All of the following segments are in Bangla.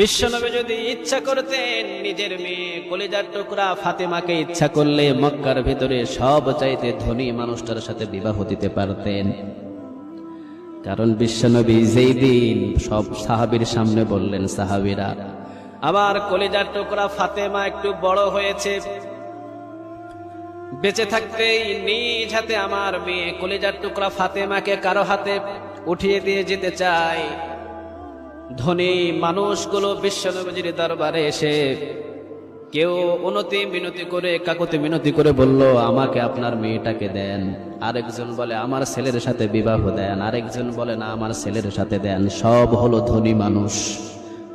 বিশ্বনবী যদি ইচ্ছা করতেন নিজের মেয়ে কলিজার টুকরা ফাতেমাকে ইচ্ছা করলে মক্কার ভিতরে সব চাইতে ধনী মানুষটার সাথে বিবাহ দিতে পারতেন। কারণ বিশ্বনবী যেই দিন সব সাহাবীর সামনে বললেন, সাহাবীরা আবার কলিজার টুকরা ফাতেমা একটু বড় হয়েছে। বেঁচে থাকতেই নিজ হাতে আমার মেয়ে কলিজার টুকরা ফাতেমাকে কারও হাতে উঠিয়ে দিয়ে যেতে চাই ধনী মানুষগুলো বিশ্বনবীজির দরবারে এসে কেউ উনতি মিনতি করে, কাকুতি মিনতি করে বলল, আমাকে আপনার মেয়েটাকে দেন। আরেকজন বলে, আমার ছেলের সাথে বিবাহ দেন। আরেকজন বলে, না, আমার ছেলের সাথে দেন। সব হলো ধনী মানুষ।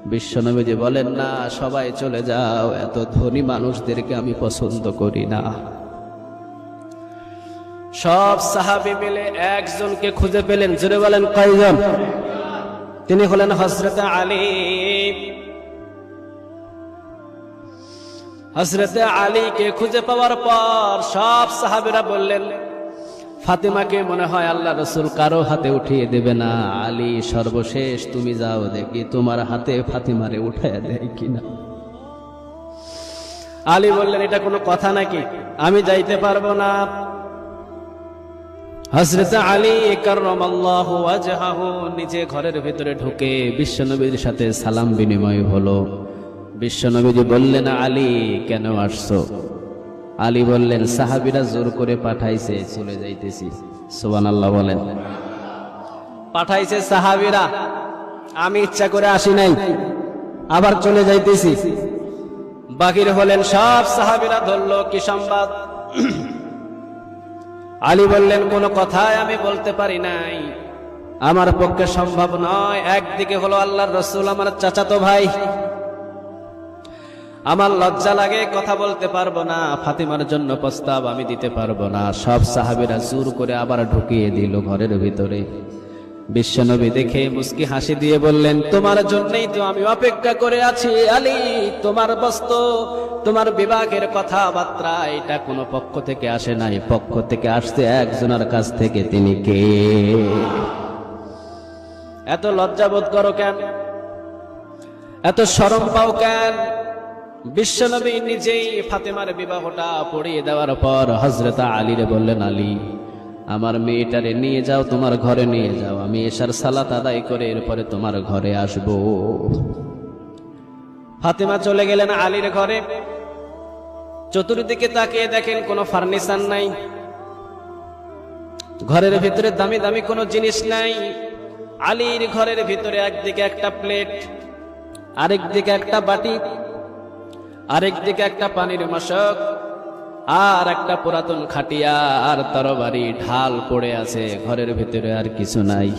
বিশ্বনবীজি বলেন, না, সবাই চলে যাও, এত ধনী মানুষদেরকে আমি পছন্দ করি না। সব সাহাবি মিলে একজনকে খুঁজে পেলেন। জুড়ে বলেন, কয়জন? তিনি হলেন হজরত আলী। হজরত আলীকে খুঁজে পাওয়ার পর সব সাহাবিরা বললেন, ফাতিমাকে মনে হয় আল্লাহ রসুল কারও হাতে উঠিয়ে দেবে না। আলী, সর্বশেষ তুমি যাও দেখি তোমার হাতে ফাতিমারে উঠায় দেয় কিনা। আলী বললেন, এটা কোনো কথা নাকি? আমি যাইতে পারব না। হজরত আলী কার্লাহু নিজে ঘরের ভিতরে ঢুকে বিশ্বনবীর সাথে সালাম বিনিময় হলো। বিশ্বনবীজি বললেন, আলী, কেন আসছো? আলী বললেন, সাহাবীরা জোর করে পাঠাইছে, চলে যাইতেছি। সুবহানাল্লাহ বলেন। পাঠাইছে সাহাবিরা, আমি ইচ্ছা করে আসি নাই, আবার চলে যাইতেছি। বাকির হলেন, সব সাহাবিরা ধরল, কি সংবাদ আলী বললেন, কোন কথাই আমি বলতে পারি নাই। আমার পক্ষে সম্ভব নয়। একদিকে হলো আল্লাহর রসুল, আমার চাচাতো ভাই। আমার লজ্জা লাগে, কথা বলতে পারব না। ফাতিমার জন্য প্রস্তাব আমি দিতে পারব না। সব সাহাবিরা জোর করে আবার ঢুকিয়ে দিল ঘরের ভিতরে। বিশ্বনবী দেখে মুসকি হাসি দিয়ে বললেন, তোমার জন্যই তো আমি অপেক্ষা করে আছি, আলী। তোমার বস্ত, তোমার বিভাগের কথাবার্তা, এটা কোনো পক্ষ থেকে আসে নাই। পক্ষ থেকে আসতে একজনের কাছ থেকে, তিনি কে? এত লজ্জাবোধ করো কেন? এত সরম পাও কেন? বিশ্বনবী নিজেই ফাতেমার বিবাহটা পড়িয়ে দেওয়ার পর হজরত আলীরে বললেন, আলী আমার মেয়েটারে নিয়ে যাও, তোমার ঘরে নিয়ে যাও। আমি এসার সালাত আদায় করে এরপরে তোমার ঘরে আসব। ফাতেমা চলে গেলেন আলীর ঘরে। চতুর্দিকে তাকিয়ে দেখেন কোনো ফার্নিচার নাই। ঘরের ভিতরে দামি দামি কোনো জিনিস নাই। আলীর ঘরের ভিতরে একদিকে একটা প্লেট আরেক দিকে একটা বাটি আরেক দিকে একটা পানির মশক। আর একটা পুরাতন খাটিয়া আর তরবারি ঢাল পড়ে আছে, ঘরের ভিতরে আর কিছু নাই।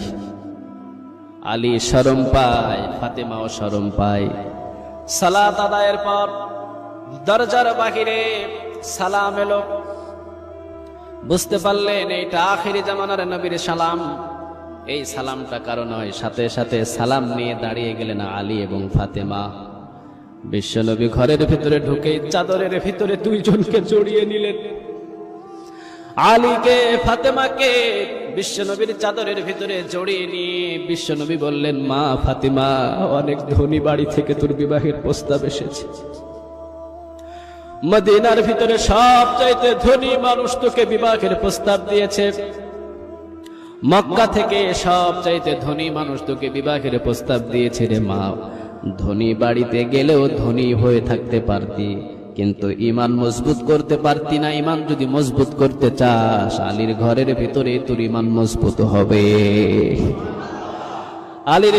আলী শরম পায়, ফাতেমাও শরম পায়। সালাত আদায়ের পর দরজার বাহিরে সালাম এলো। বুঝতে পারলেন, এইটা আখেরি জামানার নবীর সালাম। এই সালামটা কারও নয়, সাথে সাথে সালাম নিয়ে দাঁড়িয়ে গেলেন আলী এবং ফাতেমা। বিশ্বনবী ঘরের ভিতরে ঢুকে চাদরের ভিতরে দুইজনকে জড়িয়ে নিলেন। আলীকে, ফাতেমাকে বিশ্বনবীর চাদরের ভিতরে জড়িয়ে নিয়ে বিশ্বনবী বললেন, মা ফাতেমা, অনেক ধনী বাড়ি থেকে তোর বিবাহের প্রস্তাব এসেছে। মদিনার ভিতরে সব চাইতে ধনী মানুষ তোকে বিবাহের প্রস্তাব দিয়েছে। মক্কা থেকে সব চাইতে ধনী মানুষ তোকে বিবাহের প্রস্তাব দিয়েছে রে মা। ধনী বাড়িতে গেলেও ধনী হয়ে থাকতে পারতি, কিন্তু ইমান মজবুত করতে পারতি না। ইমান যদি মজবুত করতে চাস, আলীর ঘরের ভিতরে তোর ইমান মজবুত হবে। আলীর